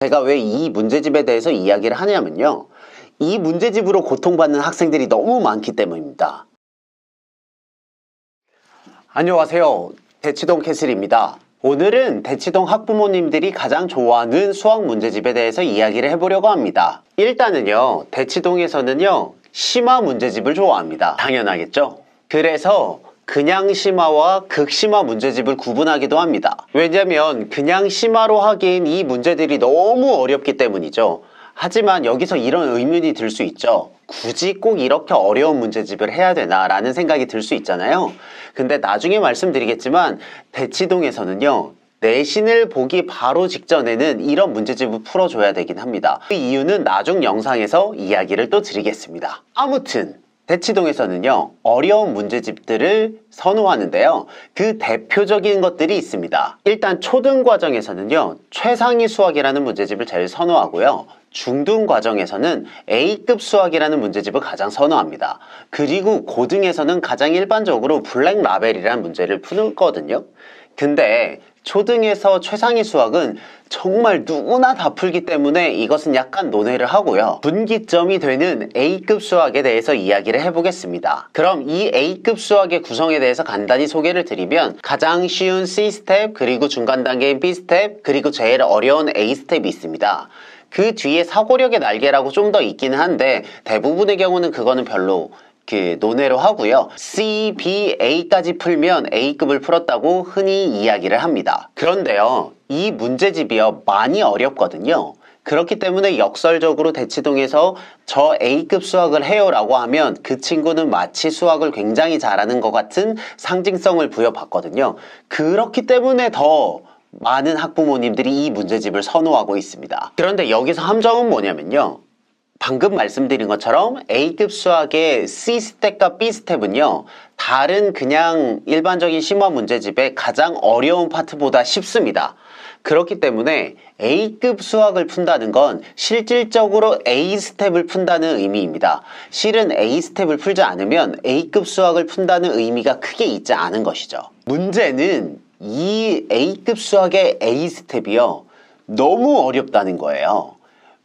제가 왜 이 문제집에 대해서 이야기를 하냐면요. 이 문제집으로 고통받는 학생들이 너무 많기 때문입니다. 안녕하세요. 대치동 캐슬입니다. 오늘은 대치동 학부모님들이 가장 좋아하는 수학 문제집에 대해서 이야기를 해보려고 합니다. 일단은요, 대치동에서는요, 심화 문제집을 좋아합니다. 당연하겠죠? 그래서 그냥 심화와 극심화 문제집을 구분하기도 합니다. 왜냐면 그냥 심화로 하기엔 이 문제들이 너무 어렵기 때문이죠. 하지만 여기서 이런 의문이 들 수 있죠. 굳이 꼭 이렇게 어려운 문제집을 해야 되나 라는 생각이 들 수 있잖아요. 근데 나중에 말씀드리겠지만 대치동에서는요. 내신을 보기 바로 직전에는 이런 문제집을 풀어줘야 되긴 합니다. 그 이유는 나중 영상에서 이야기를 또 드리겠습니다. 아무튼 대치동에서는요, 어려운 문제집들을 선호하는데요. 그 대표적인 것들이 있습니다. 일단 초등 과정에서는요, 최상위 수학이라는 문제집을 제일 선호하고요. 중등 과정에서는 A급 수학이라는 문제집을 가장 선호합니다. 그리고 고등에서는 가장 일반적으로 블랙 라벨이라는 문제를 푸거든요. 근데 초등에서 최상위 수학은 정말 누구나 다 풀기 때문에 이것은 약간 논외를 하고요. 분기점이 되는 A급 수학에 대해서 이야기를 해보겠습니다. 그럼 이 A급 수학의 구성에 대해서 간단히 소개를 드리면 가장 쉬운 C 스텝, 그리고 중간 단계인 B 스텝, 그리고 제일 어려운 A 스텝이 있습니다. 그 뒤에 사고력의 날개라고 좀 더 있기는 한데 대부분의 경우는 그거는 별로 그 논외로 하고요. C, B, A까지 풀면 A급을 풀었다고 흔히 이야기를 합니다. 그런데요, 이 문제집이요 많이 어렵거든요. 그렇기 때문에 역설적으로 대치동에서 저 A급 수학을 해요 라고 하면 그 친구는 마치 수학을 굉장히 잘하는 것 같은 상징성을 부여받거든요. 그렇기 때문에 더 많은 학부모님들이 이 문제집을 선호하고 있습니다. 그런데 여기서 함정은 뭐냐면요. 방금 말씀드린 것처럼 A급 수학의 C 스텝과 B 스텝은요, 다른 그냥 일반적인 심화 문제집의 가장 어려운 파트보다 쉽습니다. 그렇기 때문에 A급 수학을 푼다는 건 실질적으로 A 스텝을 푼다는 의미입니다. 실은 A 스텝을 풀지 않으면 A급 수학을 푼다는 의미가 크게 있지 않은 것이죠. 문제는 이 A급 수학의 A 스텝이요. 너무 어렵다는 거예요.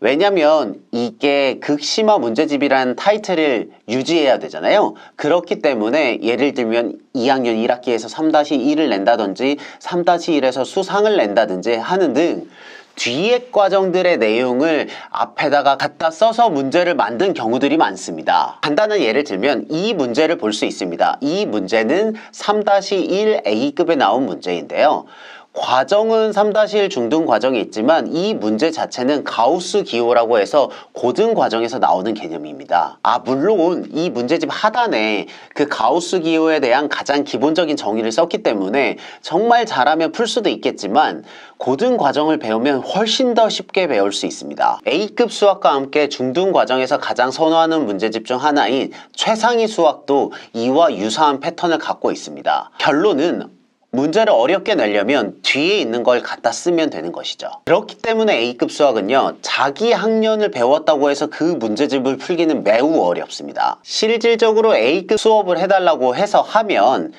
왜냐면 이게 극심화 문제집이라는 타이틀을 유지해야 되잖아요. 그렇기 때문에 예를 들면 2학년 1학기에서 3-1을 낸다든지 3-1에서 수상을 낸다든지 하는 등 뒤에 과정들의 내용을 앞에다가 갖다 써서 문제를 만든 경우들이 많습니다. 간단한 예를 들면 이 문제를 볼 수 있습니다. 이 문제는 3-1 A급에 나온 문제인데요. 과정은 3-1 중등 과정이 있지만 이 문제 자체는 가우스 기호라고 해서 고등 과정에서 나오는 개념입니다. 아, 물론 이 문제집 하단에 그 가우스 기호에 대한 가장 기본적인 정의를 썼기 때문에 정말 잘하면 풀 수도 있겠지만 고등 과정을 배우면 훨씬 더 쉽게 배울 수 있습니다. A급 수학과 함께 중등 과정에서 가장 선호하는 문제집 중 하나인 최상위 수학도 이와 유사한 패턴을 갖고 있습니다. 결론은 문제를 어렵게 내려면 뒤에 있는 걸 갖다 쓰면 되는 것이죠. 그렇기 때문에 A급 수학은요, 자기 학년을 배웠다고 해서 그 문제집을 풀기는 매우 어렵습니다. 실질적으로 A급 수업을 해달라고 해서 하면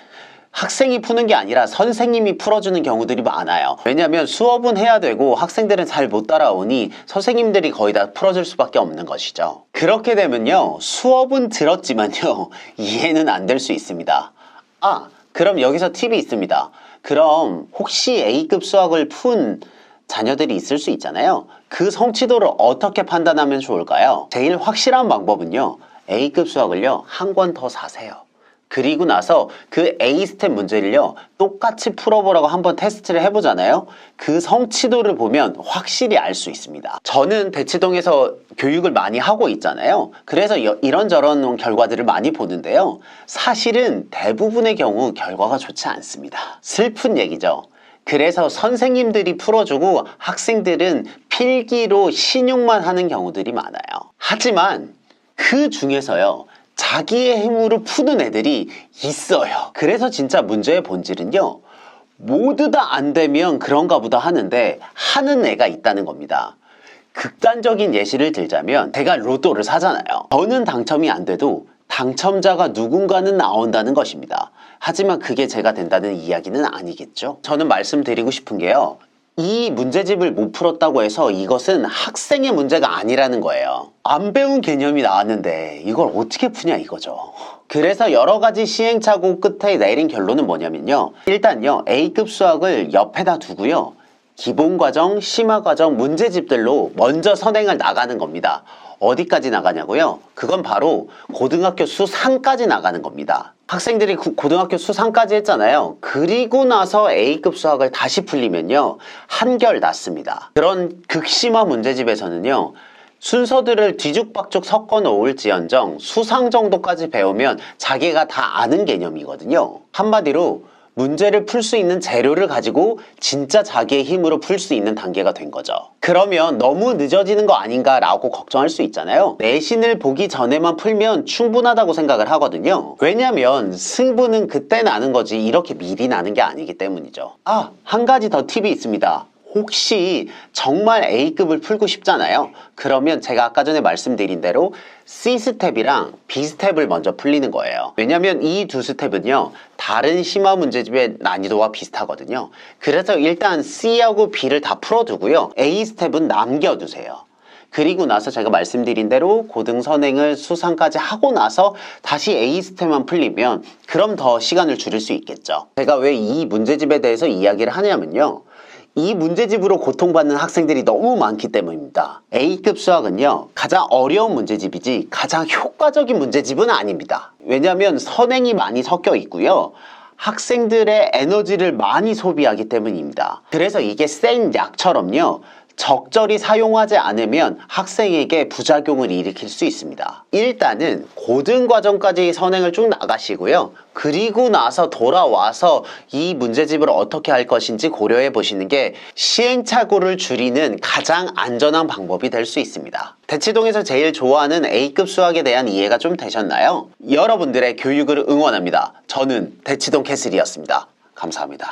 학생이 푸는 게 아니라 선생님이 풀어주는 경우들이 많아요. 왜냐하면 수업은 해야 되고 학생들은 잘 못 따라오니 선생님들이 거의 다 풀어줄 수밖에 없는 것이죠. 그렇게 되면요, 수업은 들었지만요, 이해는 안 될 수 있습니다. 아, 그럼 여기서 팁이 있습니다. 그럼 혹시 A급 수학을 푼 자녀들이 있을 수 있잖아요. 그 성취도를 어떻게 판단하면 좋을까요? 제일 확실한 방법은요. A급 수학을요. 한 권 더 사세요. 그리고 나서 그 A 스텝 문제를요. 똑같이 풀어보라고 한번 테스트를 해보잖아요. 그 성취도를 보면 확실히 알 수 있습니다. 저는 대치동에서 교육을 많이 하고 있잖아요. 그래서 여- 이런저런 결과들을 많이 보는데요. 사실은 대부분의 경우 결과가 좋지 않습니다. 슬픈 얘기죠. 그래서 선생님들이 풀어주고 학생들은 필기로 신용만 하는 경우들이 많아요. 하지만 그 중에서요. 자기의 힘으로 푸는 애들이 있어요. 그래서 진짜 문제의 본질은요. 모두 다 안 되면 그런가 보다 하는데 하는 애가 있다는 겁니다. 극단적인 예시를 들자면 제가 로또를 사잖아요. 저는 당첨이 안 돼도 당첨자가 누군가는 나온다는 것입니다. 하지만 그게 제가 된다는 이야기는 아니겠죠. 저는 말씀드리고 싶은 게요. 이 문제집을 못 풀었다고 해서 이것은 학생의 문제가 아니라는 거예요. 안 배운 개념이 나왔는데 이걸 어떻게 푸냐 이거죠. 그래서 여러 가지 시행착오 끝에 내린 결론은 뭐냐면요. 일단요, A급 수학을 옆에다 두고요. 기본과정, 심화과정 문제집들로 먼저 선행을 나가는 겁니다. 어디까지 나가냐고요? 그건 바로 고등학교 수3까지 나가는 겁니다. 학생들이 구- 고등학교 수3까지 했잖아요. 그리고 나서 A급 수학을 다시 풀리면요. 한결 낫습니다. 그런 극심화 문제집에서는요. 순서들을 뒤죽박죽 섞어 놓을지언정 수상 정도까지 배우면 자기가 다 아는 개념이거든요. 한마디로 문제를 풀 수 있는 재료를 가지고 진짜 자기의 힘으로 풀 수 있는 단계가 된 거죠. 그러면 너무 늦어지는 거 아닌가라고 걱정할 수 있잖아요. 내신을 보기 전에만 풀면 충분하다고 생각을 하거든요. 왜냐면 승부는 그때 나는 거지 이렇게 미리 나는 게 아니기 때문이죠. 아, 한 가지 더 팁이 있습니다. 혹시 정말 A급을 풀고 싶잖아요. 그러면 제가 아까 전에 말씀드린 대로 C스텝이랑 B스텝을 먼저 풀리는 거예요. 왜냐면 이 두 스텝은요, 다른 심화 문제집의 난이도와 비슷하거든요. 그래서 일단 C하고 B를 다 풀어두고요. A 스텝은 남겨두세요. 그리고 나서 제가 말씀드린 대로 고등 선행을 수상까지 하고 나서 다시 A 스텝만 풀리면 그럼 더 시간을 줄일 수 있겠죠. 제가 왜 이 문제집에 대해서 이야기를 하냐면요. 이 문제집으로 고통받는 학생들이 너무 많기 때문입니다. A급 수학은요, 가장 어려운 문제집이지 가장 효과적인 문제집은 아닙니다. 왜냐하면 선행이 많이 섞여 있고요. 학생들의 에너지를 많이 소비하기 때문입니다. 그래서 이게 센 약처럼요. 적절히 사용하지 않으면 학생에게 부작용을 일으킬 수 있습니다. 일단은 고등 과정까지 선행을 쭉 나가시고요. 그리고 나서 돌아와서 이 문제집을 어떻게 할 것인지 고려해 보시는 게 시행착오를 줄이는 가장 안전한 방법이 될 수 있습니다. 대치동에서 제일 좋아하는 A급 수학에 대한 이해가 좀 되셨나요? 여러분들의 교육을 응원합니다. 저는 대치동 캐슬이었습니다. 감사합니다.